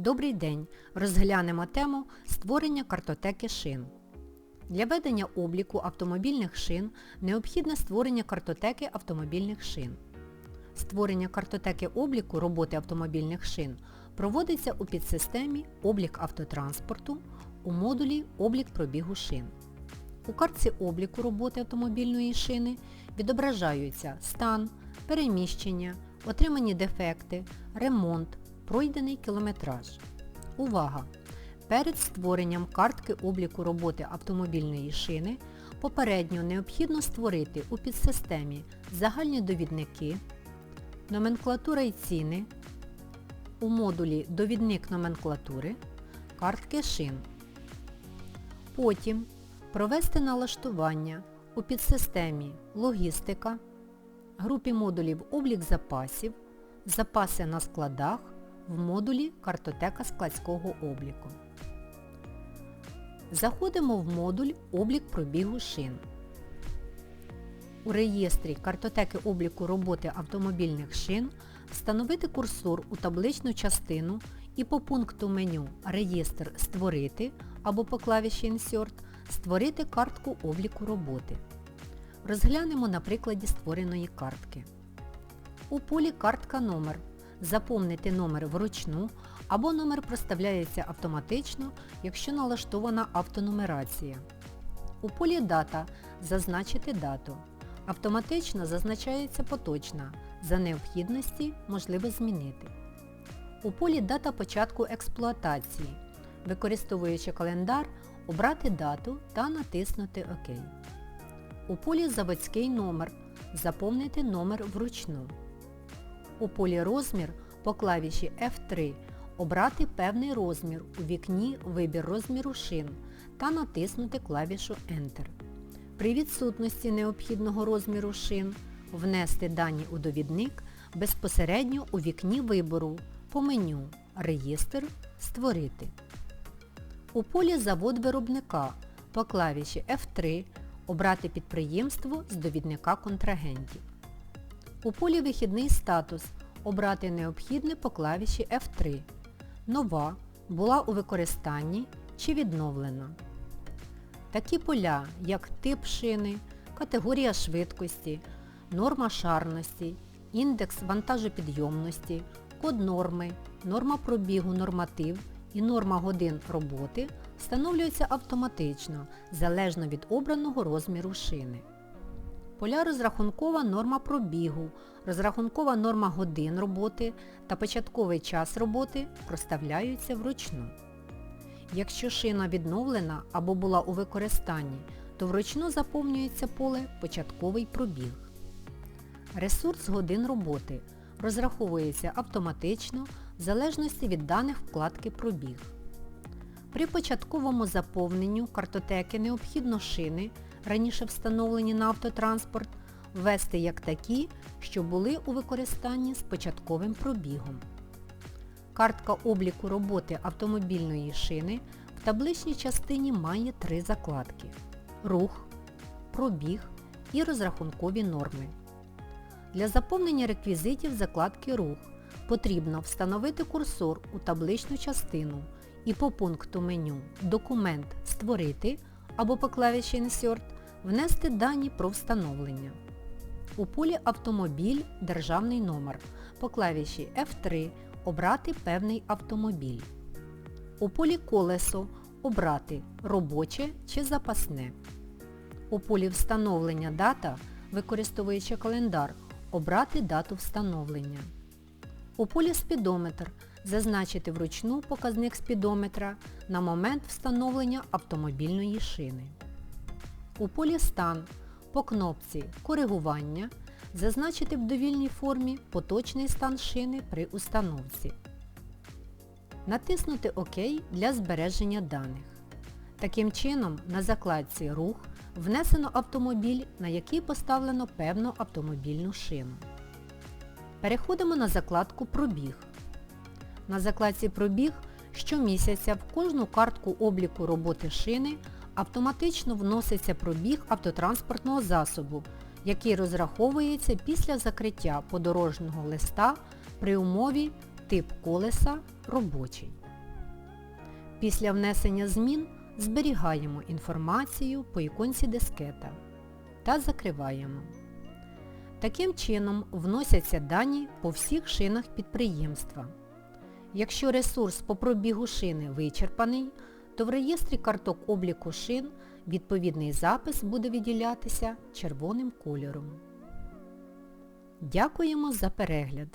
Добрий день! Розглянемо тему створення картотеки шин. Для ведення обліку автомобільних шин необхідне створення картотеки автомобільних шин. Створення картотеки обліку роботи автомобільних шин проводиться у підсистемі Облік автотранспорту у модулі Облік пробігу шин. У картці обліку роботи автомобільної шини відображаються стан, переміщення, отримані дефекти, ремонт, пройдений кілометраж. Увага! Перед створенням картки обліку роботи автомобільної шини попередньо необхідно створити у підсистемі загальні довідники, номенклатура і ціни, у модулі Довідник номенклатури, картки шин. Потім провести налаштування у підсистемі Логістика, групі модулів Облік запасів, Запаси на складах в модулі Картотека складського обліку. Заходимо в модуль Облік пробігу шин. У реєстрі Картотеки обліку роботи автомобільних шин встановити курсор у табличну частину і по пункту меню Реєстр Створити або по клавіші Insert створити картку обліку роботи. Розглянемо на прикладі створеної картки. У полі Картка номер заповнити номер вручну або номер проставляється автоматично, якщо налаштована автонумерація. У полі Дата зазначити дату. Автоматично зазначається поточна. За необхідності можливо змінити. У полі Дата початку експлуатації. Використовуючи календар, обрати дату та натиснути ОК. У полі Заводський номер заповнити номер вручну. У полі Розмір по клавіші F3 обрати певний розмір у вікні Вибір розміру шин та натиснути клавішу Enter. При відсутності необхідного розміру шин внести дані у довідник безпосередньо у вікні вибору по меню Реєстр Створити. У полі Завод виробника по клавіші F3 обрати підприємство з довідника контрагентів. У полі Вихідний статус обрати необхідне по клавіші F3. Нова була у використанні чи відновлена. Такі поля, як тип шини, категорія швидкості, норма шарності, індекс вантажопідйомності, код норми, норма пробігу норматив і норма годин роботи встановлюються автоматично, залежно від обраного розміру шини. Поля розрахункова норма пробігу, розрахункова норма годин роботи та початковий час роботи проставляються вручну. Якщо шина відновлена або була у використанні, то вручну заповнюється поле Початковий пробіг. Ресурс годин роботи розраховується автоматично в залежності від даних вкладки Пробіг. При початковому заповненню картотеки необхідно шини, раніше встановлені на автотранспорт, ввести як такі, що були у використанні з початковим пробігом. Картка обліку роботи автомобільної шини в табличній частині має три закладки рух, пробіг і розрахункові норми. Для заповнення реквізитів закладки Рух потрібно встановити курсор у табличну частину і по пункту меню Документ Створити або по клавіші Insert внести дані про встановлення. У полі Автомобіль Державний номер по клавіші F3 обрати певний автомобіль. У полі Колесо обрати робоче чи запасне. У полі Встановлення дата, використовуючи календар, обрати дату встановлення. У полі Спідометр зазначити вручну показник спідометра на момент встановлення автомобільної шини. У полі Стан по кнопці Коригування зазначити в довільній формі поточний стан шини при установці. Натиснути ОК для збереження даних. Таким чином, на закладці Рух внесено автомобіль, на який поставлено певну автомобільну шину. Переходимо на закладку Пробіг. На закладці Пробіг щомісяця в кожну картку обліку роботи шини автоматично вноситься пробіг автотранспортного засобу, який розраховується після закриття подорожнього листа при умові тип колеса робочий. Після внесення змін зберігаємо інформацію по іконці дискета та закриваємо. Таким чином вносяться дані по всіх шинах підприємства. Якщо ресурс по пробігу шини вичерпаний, то в реєстрі карток обліку шин відповідний запис буде виділятися червоним кольором. Дякуємо за перегляд!